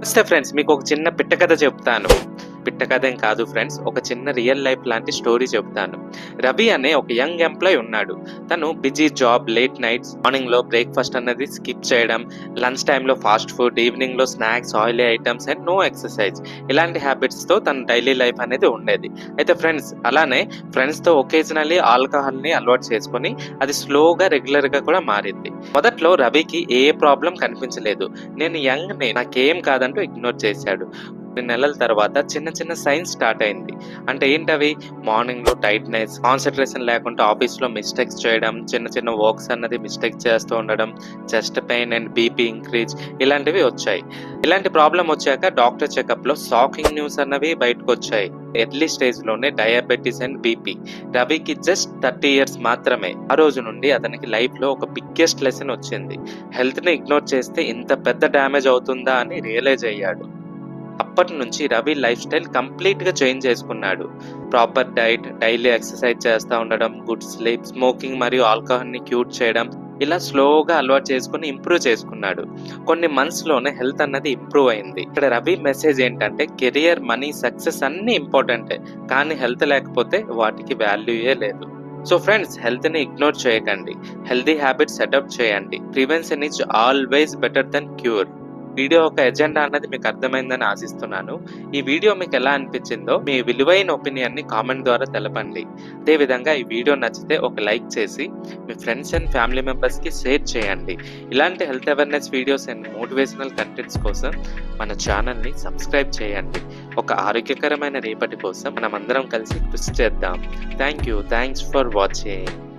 నమస్తే ఫ్రెండ్స్ మీకు ఒక చిన్న పిట్ట కథ చెప్తాను. పిట్ట కథేం కాదు ఫ్రెండ్స్. ఒక చిన్న రియల్ లైఫ్ లాంటి స్టోరీ చెప్తాను రవి అనే ఒక యంగ్ ఎంప్లాయ్ ఉన్నాడు. తను బిజీ జాబ్ లేట్ నైట్స్ మార్నింగ్లో బ్రేక్ఫాస్ట్ అన్నది స్కిప్ చేయడం లంచ్ టైంలో fast food ఈవినింగ్లో snacks oily items and no exercise ఇలాంటి హ్యాబిట్స్తో తన డైలీ లైఫ్ అనేది ఉండేది. అయితే ఫ్రెండ్స్ అలానే ఫ్రెండ్స్తో ఒకేజనల్లీ ఆల్కహాల్ని అలవాటు చేసుకుని అది స్లోగా రెగ్యులర్గా కూడా మారింది. మొదట్లో రవికి ఏ ప్రాబ్లం కనిపించలేదు. నేను యంగ్ని నాకేం కాదంటూ ఇగ్నోర్ చేశాడు. నెలల తర్వాత చిన్న చిన్న సైన్స్ స్టార్ట్ అయింది. అంటే ఏంటవి? మార్నింగ్లో టైట్నెస్ కాన్సన్ట్రేషన్ లేకుండా ఆఫీస్లో మిస్టేక్స్ చేయడం చిన్న చిన్న వర్క్స్ అన్నది మిస్టేక్ చేస్తూ ఉండడం chest pain and BP increase ఇలాంటివి వచ్చాయి. ఇలాంటి ప్రాబ్లం వచ్చాక డాక్టర్ చెకప్లో షాకింగ్ న్యూస్ అన్నవి బయటకు వచ్చాయి ఎర్లీ స్టేజ్లోనే డయాబెటీస్ అండ్ బీపీ. రవికి జస్ట్ థర్టీ ఇయర్స్ మాత్రమే. ఆ రోజు నుండి అతనికి లైఫ్లో ఒక బిగ్గెస్ట్ లెసన్ వచ్చింది. హెల్త్ని ఇగ్నోర్ చేస్తే ఇంత పెద్ద డ్యామేజ్ అవుతుందా అని రియలైజ్ అయ్యాడు. అప్పటి నుంచి రవి లైఫ్ స్టైల్ కంప్లీట్గా చేంజ్ చేసుకున్నాడు. ప్రాపర్ డైట్ డైలీ ఎక్సర్సైజ్ చేస్తూ ఉండడం గుడ్ స్లీప్ స్మోకింగ్ మరియు ఆల్కహాల్ని క్యూట్ చేయడం ఇలా స్లోగా అలవాటు చేసుకుని ఇంప్రూవ్ చేసుకున్నాడు. కొన్ని మంత్స్లోనే హెల్త్ అన్నది ఇంప్రూవ్ అయింది. ఇక్కడ రవి మెసేజ్ ఏంటంటే కెరియర్ మనీ సక్సెస్ అన్ని ఇంపార్టెంటే కానీ హెల్త్ లేకపోతే వాటికి వాల్యూయే లేదు. సో ఫ్రెండ్స్ హెల్త్ని ఇగ్నోర్ చేయకండి. హెల్తీ హ్యాబిట్స్ అడాప్ట్ చేయండి. Prevention is always better then cure. Video ఒక ఎజెండా అన్నది మీకు అర్థమైందని ఆశిస్తున్నాను. ఈ వీడియో మీకు ఎలా అనిపించిందో మీ విలువైన ఒపీనియన్ని కామెంట్ ద్వారా తెలపండి. అదేవిధంగా ఈ వీడియో నచ్చితే ఒక లైక్ చేసి మీ ఫ్రెండ్స్ అండ్ ఫ్యామిలీ మెంబర్స్కి షేర్ చేయండి. ఇలాంటి health awareness videos and motivational contents కోసం మన ఛానల్ని సబ్స్క్రైబ్ చేయండి. ఒక ఆరోగ్యకరమైన రేపటి కోసం మనం అందరం కలిసి కృషి చేద్దాం. Thank you thanks for watching